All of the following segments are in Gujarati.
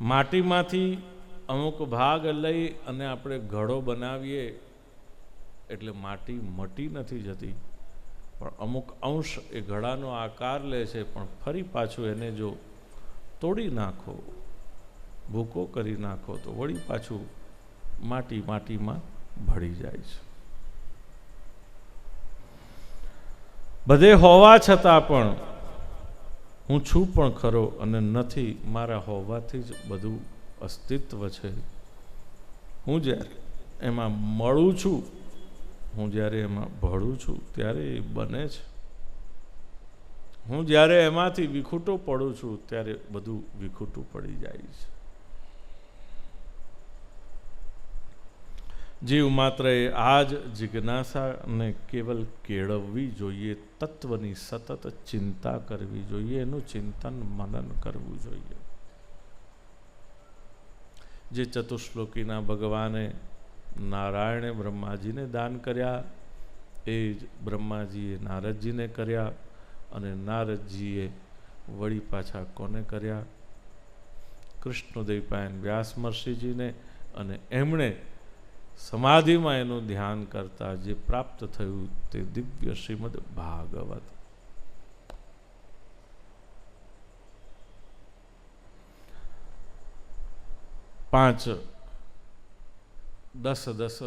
માટીમાંથી અમુક ભાગ લઈ અને આપણે ઘડો બનાવીએ, એટલે માટી મટી નથી જતી. પણ અમુક અંશ એ ઘડાનો આકાર લે છે, પણ ફરી પાછું એને જો તોડી નાખો, ભૂકો કરી નાખો, તો વળી પાછું માટી માટીમાં ભળી જાય છે. બધે હોવા છતાં પણ હું છું પણ ખરો અને નથી મારા હોવાથી જ બધું અસ્તિત્વ છે. હું જ્યારે એમાં મળું છું, હું જ્યારે એમાં ભળું છું, ત્યારે એ બને છે. હું જ્યારે એમાંથી વિખૂટો પડું છું, ત્યારે બધું વિખૂટું પડી જાય છે. જીવ માત્ર એ આ જ જિજ્ઞાસાને કેવલ કેળવવી જોઈએ, તત્વની સતત ચિંતા કરવી જોઈએ, એનું ચિંતન મનન કરવું જોઈએ. જે ચતુશ્લોકીના ભગવાને નારાયણે બ્રહ્માજીને દાન કર્યા, એ જ બ્રહ્માજીએ નારદજીને કર્યા અને નારદજીએ વળી પાછા કોને કર્યા? કૃષ્ણદેવપાયન વ્યાસ મહર્ષિજીને અને એમણે સમાધિમાં એનું ધ્યાન કરતા જે પ્રાપ્ત થયું તે દિવ્ય શ્રીમદ ભાગવત. પાંચ દસ દસ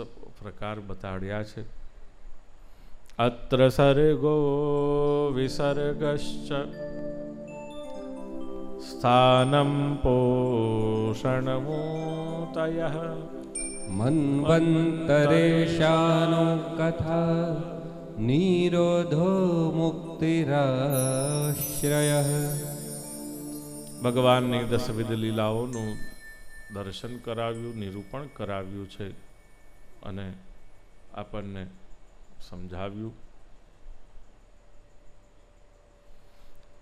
પ્રકાર બતાડ્યા છે. અત્ર સર્ગો વિસર્ગશ્ચ સ્થાનમ પોષણમૂતય મન્વંતરેશાનો કથા નિરોધો મુક્તિરાશ્રય ભગવાનની દસવિધ લીલાઓનું દર્શન કરાવ્યું, નિરૂપણ કરાવ્યું છે અને આપણને સમજાવ્યું.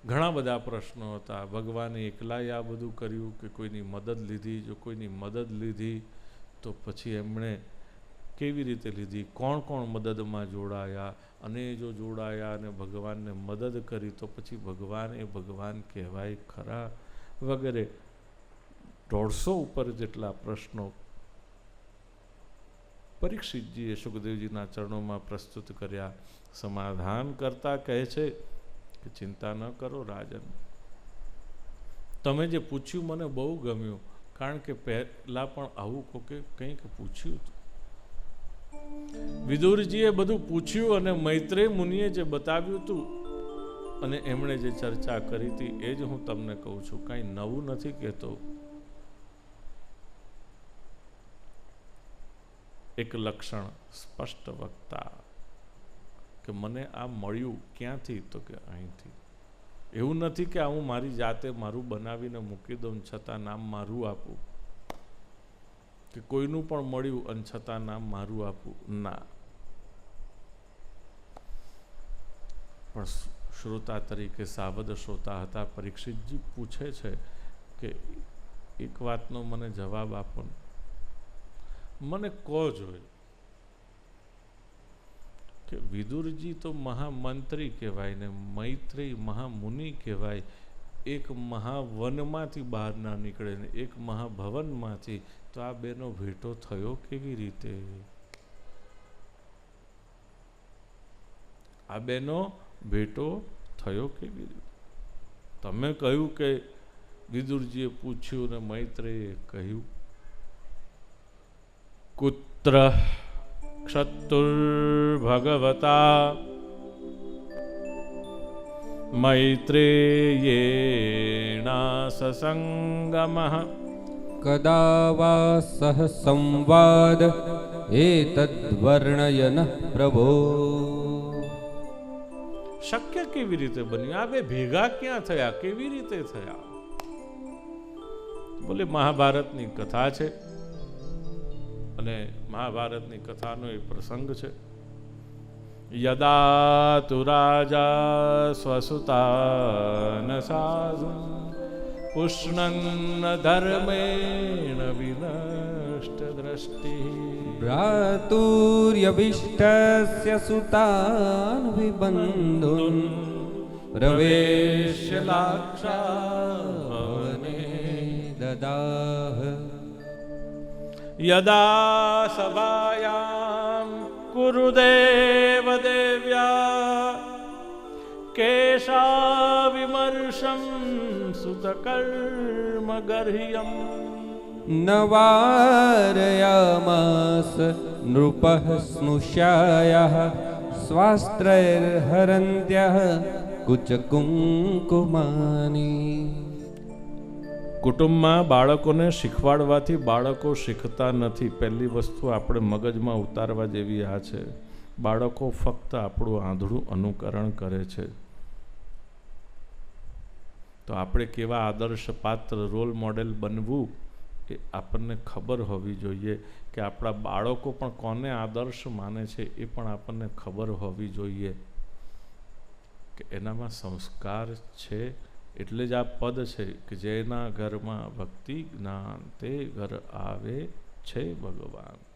ઘણા બધા પ્રશ્નો હતા. ભગવાને એકલાએ આ બધું કર્યું કે કોઈની મદદ લીધી? જો કોઈની મદદ લીધી તો પછી એમણે કેવી રીતે લીધી? કોણ કોણ મદદમાં જોડાયા? અને જો જોડાયા અને ભગવાનને મદદ કરી, તો પછી ભગવાન એ ભગવાન કહેવાય ખરા? વગેરે. દોઢસો ઉપર જેટલા પ્રશ્નો પરીક્ષિતજીએ સુખદેવજીના ચરણોમાં પ્રસ્તુત કર્યા. સમાધાન કરતા કહે છે કે, ચિંતા ન કરો, રાજન. તમે જે પૂછ્યું, મને બહુ ગમ્યું. કારણ કે પહેલાં પણ આવું કોકે કંઈક પૂછ્યું હતું. વિદુરજીએ બધું પૂછ્યું અને મૈત્રેય મુનિએ જે બતાવ્યું હતું અને એમણે જે ચર્ચા કરી હતી, એ જ હું તમને કહું છું, કાંઈ નવું નથી કહેતો. એક લક્ષણ સ્પષ્ટ વક્તા કે મને આ મળ્યું ક્યાંથી તો કે અહીંથી. એવું નથી કે હું મારી જાતે મારું બનાવીને મૂકી દઉં છતાં નામ મારું આપું. કે કોઈનું પણ મળ્યું અને છતાં નામ મારું આપું. ના. પણ શ્રોતા તરીકે સાવધ શ્રોતા હતા. પરીક્ષિતજી પૂછે છે કે એક વાતનો મને જવાબ આપો મને કહો જોઈએ કે વિદુરજી તો મહામંત્રી કહેવાય ને મૈત્રી મહામુનિ કહેવાય. એક મહાવનમાંથી બહાર ના નીકળે ને એક મહાભવનમાંથી, તો આ બેનો ભેટો થયો કેવી રીતે? આ બેનો ભેટો થયો કેવી રીતે? તમે કહ્યું કે વિદુરજીએ પૂછ્યું ને મૈત્રેયે કહ્યું, કુત્ર क्षत्तुर्भगवता मैत्रेयेणा ससङ्गमः કદા વા સહ સંવાદ એતદ્વર્ણયન પ્રભો શક્ય કેવી રીતે બન્યું આ બે ભેગા ક્યાં થયા કેવી રીતે થયા બોલે મહાભારતની કથા છે અને મહાભારતની કથાનો એ પ્રસંગ છે. યદા તુ રાજા સ્વસુતાન સાધુ પુષ્ણન્ન ધર્મેણ વિનષ્ટ દ્રષ્ટિ. ભ્રાતુર્યભિષ્ટસ્ય સુતાન વિબંધુન પ્રવેશ્ય લાક્ષાવને દદા यदा सभायां कुरुदेवदेव्या केशाविमर्शं सुतकर्मगर्ह्यम् न वारयामास नृपः स्नुषायः स्वास्त्रैर्हरन्त्यः कुचकुङ्कुमानि। કુટુંબમાં બાળકોને શીખવાડવાથી બાળકો શીખતા નથી. પહેલી વસ્તુ આપણે મગજમાં ઉતારવા જેવી આ છે. બાળકો ફક્ત આપણું આંધળું અનુકરણ કરે છે. તો આપણે કેવા આદર્શ પાત્ર રોલ મોડેલ બનવું એ આપણને ખબર હોવી જોઈએ કે આપણા બાળકો પણ કોને આદર્શ માને છે એ પણ આપણને ખબર હોવી જોઈએ કે એનામાં સંસ્કાર છે એટલે જ આ પદ છે કે જેના ઘરમાં ભક્તિ જ્ઞાન તે ઘર આવે છે ભગવાન.